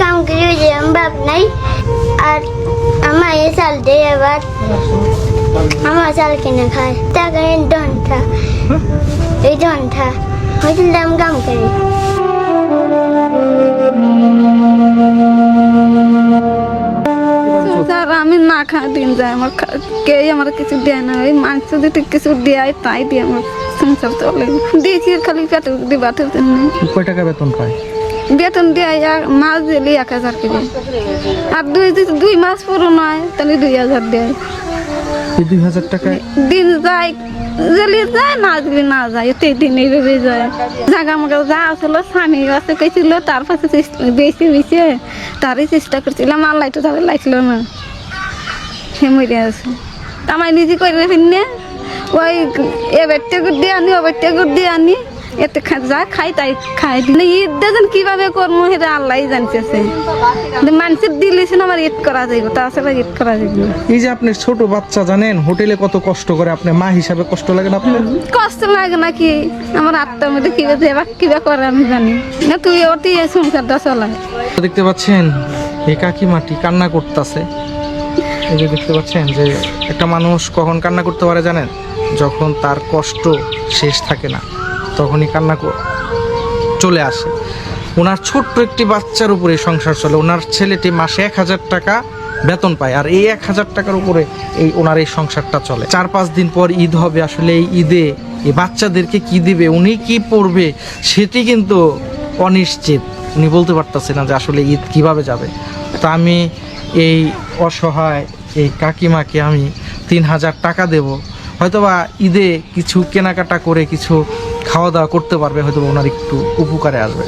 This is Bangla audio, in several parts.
কাম করে যে আমার বাপ নাই আর আমার এ চাল দিয়ে এবার আমার চাল কিনে খায় টাকা এই ধনটা এই ধনটা হয়তো দাম কাম করি স্যার আমি না খাওয়া দিন যায় আমার কেউ আমার কিছু দেয় না ওই মাংস যদি কিছু দেয় তাই দিয়ে আমার সংসার চলে দিয়েছি খালি পেটে দিবাতে জন্য কয় টাকা বেতন পায় বেতন দেয় মাস দিলে এক হাজার করে। আর দুই দুই মাস পুরো নয় তাহলে দুই হাজার দেয়। দুই হাজার টাকায় দিন যায় জেলে যায় না দিলে না যায় এতে দিন এইভাবে যায়। জাগা মাগা যা আসলো স্বামী আছে কেছিল তার পাশে বেশি বেশি তারই চেষ্টা করছিলাম আল্লাহ তো তাদের লাগছিল না। সে মরে আছে আমার নিজে করে ফিরনে ওই এ বেটে গুড় দিয়ে আনি ও বেটে গুড় দিয়ে আনি। এতে যা খাই তাই খাই দিন ঈদ দেখুন কীভাবে করব সেটা আল্লাহ জানতেছে। মানুষের দিলিস আমার ঈদ করা যাইব তাছাড়া ঈদ করা যাইব না। এই যে আপনি ছোট বাচ্চা জানেন হোটেলে কত কষ্ট করে আপনি মা হিসাবে কষ্ট লাগে না আপনার? কষ্ট লাগে নাকি আমার আত্মার মধ্যে কি দেবা কিবা করে আমি জানি। না তুই ওটি সংসারটা চলা দেখতে পাচ্ছেন এই কাকিমাটি কান্না করতেছে। এই যে দেখতে পাচ্ছেন যে একটা মানুষ কখন কান্না করতে পারে জানেন? যখন তার কষ্ট শেষ থাকে না। তখনই কান্না চলে আসে। ওনার ছোট্ট একটি বাচ্চার উপরে সংসার চলে। ওনার ছেলেটি মাসে এক হাজার টাকা বেতন পায়। আর এই এক হাজার টাকার উপরে এই ওনার এই সংসারটা চলে। চার পাঁচ দিন পর ঈদ হবে। আসলে এই ঈদে এই বাচ্চাদেরকে কি দিবে, উনি কি পড়বে, সেটি কিন্তু অনিশ্চিত। উনি বলতে পারতেছে না যে আসলে ঈদ কীভাবে যাবে। তা আমি এই অসহায় এই কাকিমাকে আমি তিন হাজার টাকা দেব। হয়তোবা ঈদে কিছু কেনাকাটা করে কিছু খাওয়া দাওয়া করতে পারবে হয়তো ওনার একটু উপকারে আসবে।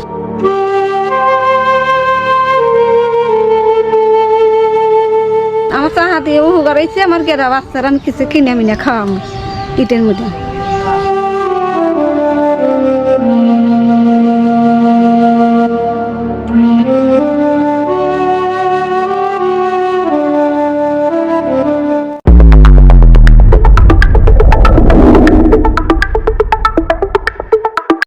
আমার তো হাতে উপকার হয়েছে, আমার গেরা বাচ্চারা আমি কিছু কিনে মিনে খাওয়াম ইটের মধ্যে।